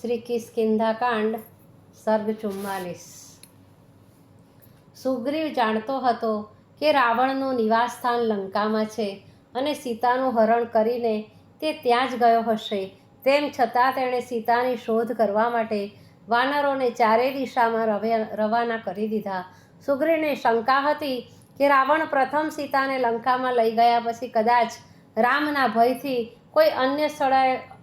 શ્રી કિસ્કિંધાકાંડ સર્ગ ચુમ્માલીસ. સુગ્રીવ જાણતો હતો કે રાવણનું નિવાસસ્થાન લંકામાં છે અને સીતાનું હરણ કરીને તે ત્યાં જ ગયો હશે. તેમ છતાં તેણે સીતાની શોધ કરવા માટે વાનરોને ચારે દિશામાં રવે- રવાના કરી દીધા. સુગ્રીવને શંકા હતી કે રાવણ પ્રથમ સીતાને લંકામાં લઈ ગયા પછી કદાચ રામના ભયથી કોઈ અન્ય સ્થળે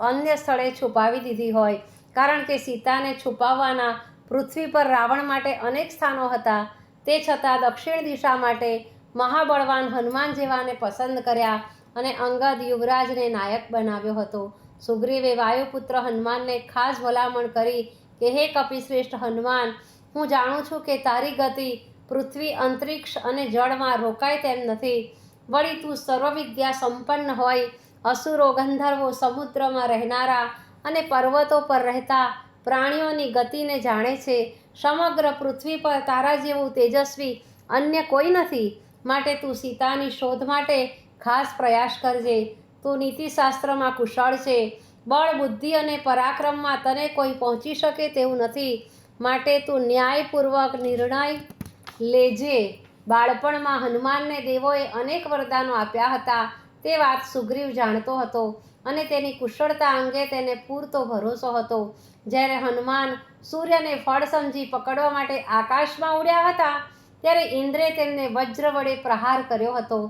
અન્ય સ્થળે છુપાવી દીધી હોય. કારણ કે સીતાને છુપાવવાના પૃથ્વી પર રાવણ માટે અનેક સ્થાનો હતા. તે છતાં દક્ષિણ દિશા માટે મહાબળવાન હનુમાન જેવાને પસંદ કર્યા અને અંગદ યુવરાજને નાયક બનાવ્યો હતો. સુગ્રીવે વાયુપુત્ર હનુમાનને ખાસ ભલામણ કરી કે, હે કપિશ્રેષ્ઠ હનુમાન, હું જાણું છું કે તારી ગતિ પૃથ્વી, અંતરિક્ષ અને જળમાં રોકાય તેમ નથી. વળી તું સર્વવિદ્યા સંપન્ન હોય અસુરો ગંધર્વો સમુદ્રમાં રહેનારા અને પર્વતો પર રહેતા પ્રાણીઓની ગતિને જાણે છે. સમગ્ર પૃથ્વી પર તારા જેવું તેજસ્વી અન્ય કોઈ નથી. માટે તું સીતાની શોધ માટે ખાસ પ્રયાસ કરજે. તું નીતિશાસ્ત્રમાં કુશળ છે. બળ, બુદ્ધિ અને પરાક્રમમાં તને કોઈ પહોંચી શકે તેવું નથી. માટે તું ન્યાયપૂર્વક નિર્ણય લેજે. બાળપણમાં હનુમાનને દેવોએ અનેક વરદાનો આપ્યા હતા. તે વાત સુગ્રીવ જાણતો હતો અને તેની કુશળતા અંગે તેને પૂરતો ભરોસો હતો. જ્યારે હનુમાન સૂર્યને ફળ સમજી પકડવા માટે આકાશમાં ઉડ્યા હતા, ત્યારે ઇન્દ્રે તેમને વજ્ર વડે પ્રહાર કર્યો હતો.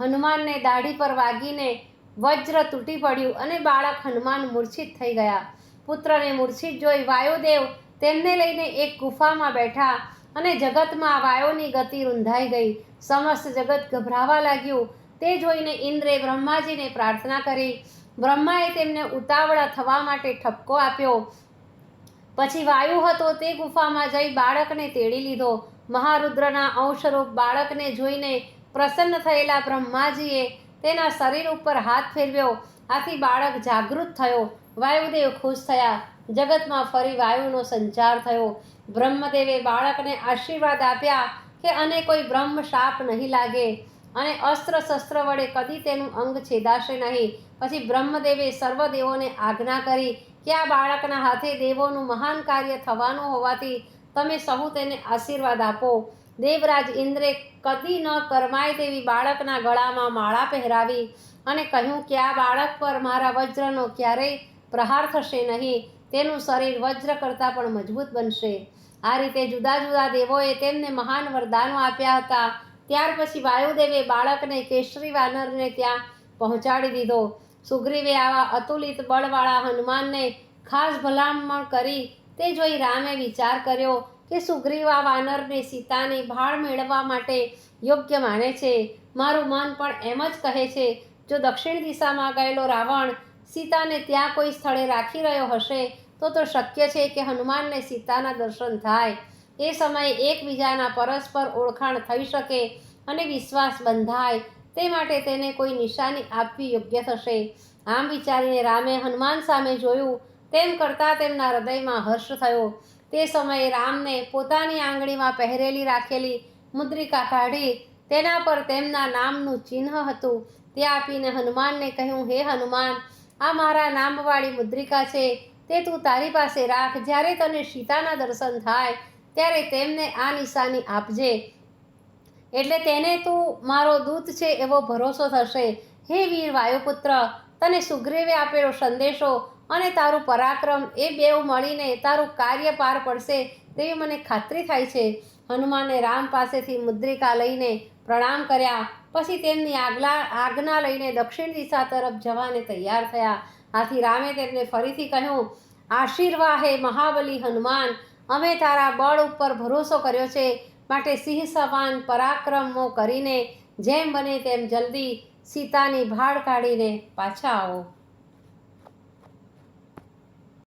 હનુમાનને દાઢી પર વાગીને વજ્ર તૂટી પડ્યું અને બાળક હનુમાન મૂર્છિત થઈ ગયા. પુત્રને મૂર્છિત જોઈ વાયુદેવ તેમને લઈને એક ગુફામાં બેઠા અને જગતમાં વાયોની ગતિ રૂંધાઈ ગઈ. સમસ્ત જગત ગભરાવા લાગ્યું તે જોઈને ઇન્દ્રે બ્રહ્માજીને પ્રાર્થના કરી. બ્રહ્માએ તેમને ઉતાવળા થવા માટે ઠપકો આપ્યો. પછી વાયુ હતો તે ગુફામાં જઈ બાળકને તેડી લીધો. મહારુદ્રના અંશરૂપ બાળકને જોઈને પ્રસન્ન થયેલા બ્રહ્માજીએ તેના શરીર ઉપર હાથ ફેરવ્યો. આથી બાળક જાગૃત થયો. વાયુદેવ ખુશ થયા. જગતમાં ફરી વાયુનો સંચાર થયો. બ્રહ્મદેવે બાળકને આશીર્વાદ આપ્યા કે અને કોઈ બ્રહ્મ શાપ નહીં લાગે. અને અસ્ત્ર શસ્ત્ર વડે કદી તેનું અંગ છેદાશે નહીં. પછી બ્રહ્મદેવે સર્વદેવોને આજ્ઞા કરી કે આ બાળકના હાથે દેવોનું મહાન કાર્ય થવાનું હોવાથી તમે સહુ તેને આશીર્વાદ આપો. દેવરાજ ઇન્દ્રે કદી ન કરમાય તેવી બાળકના ગળામાં માળા પહેરાવી અને કહ્યું કે આ બાળક પર મારા વજ્રનો ક્યારેય પ્રહાર થશે નહીં. તેનું શરીર વજ્ર કરતાં પણ મજબૂત બનશે. આ રીતે જુદા જુદા દેવોએ તેમને મહાન વરદાનો આપ્યા હતા. ત્યાર પછી વાયુદેવે બાળકને કેસરી વાનરને ત્યાં પહોંચાડી દીધો. સુગ્રીવે આવા અતુલિત બળવાળા હનુમાનને ખાસ ભલામણ કરી તે જોઈ રામે વિચાર કર્યો કે સુગ્રીવ વાનરને સીતાની ભાળ મેળવવા માટે યોગ્ય માને છે. મારું મન પણ એમ જ કહે છે, જો દક્ષિણ દિશામાં ગયેલો રાવણ સીતાને ત્યાં કોઈ સ્થળે રાખી રહ્યો હશે, તો તો શક્ય છે કે હનુમાનને સીતાના દર્શન થાય. એ સમયે એકબીજાના પરસ્પર ઓળખાણ થઈ શકે અને વિશ્વાસ બંધાય. તે માટે તેને કોઈ નિશાની આપવી યોગ્ય થશે. આમ વિચારીને રામે હનુમાન સામે જોયું, તેમ કરતાં તેમના હૃદયમાં હર્ષ થયો. તે સમયે રામને પોતાની આંગળીમાં પહેરેલી રાખેલી મુદ્રિકા કાઢી, તેના પર તેમના નામનું ચિહ્ન હતું. તે આપીને હનુમાનને કહ્યું, હે હનુમાન, આ મારા નામવાળી મુદ્રિકા છે. તે તું તારી પાસે રાખ. જ્યારે તને સીતાના દર્શન થાય ત્યારે તેમને આ નિશાની આપજે. એટલે તેને તું મારો દૂત છે એવો ભરોસો થશે. હે વીર વાયુપુત્ર, તને સુગ્રીવે આપેલો સંદેશો અને તારું પરાક્રમ એ બેવ મળીને તારું કાર્ય પાર પડશે તેવી મને ખાતરી થાય છે. હનુમાને રામ પાસેથી મુદ્રિકા લઈને પ્રણામ કર્યા. પછી તેમની આગલા, આજ્ઞા લઈને દક્ષિણ દિશા તરફ જવાને તૈયાર થયા. આથી રામે તેમને ફરીથી કહ્યું આશીર્વાહ હે મહાબલી હનુમાન અમે તારા બળ ઉપર ભરોસો કર્યો છે, માટે સિંહ સમાન પરાક્રમો કરીને જેમ બને તેમ જલ્દી સીતાની ભાળ કાઢીને પાછા આવો.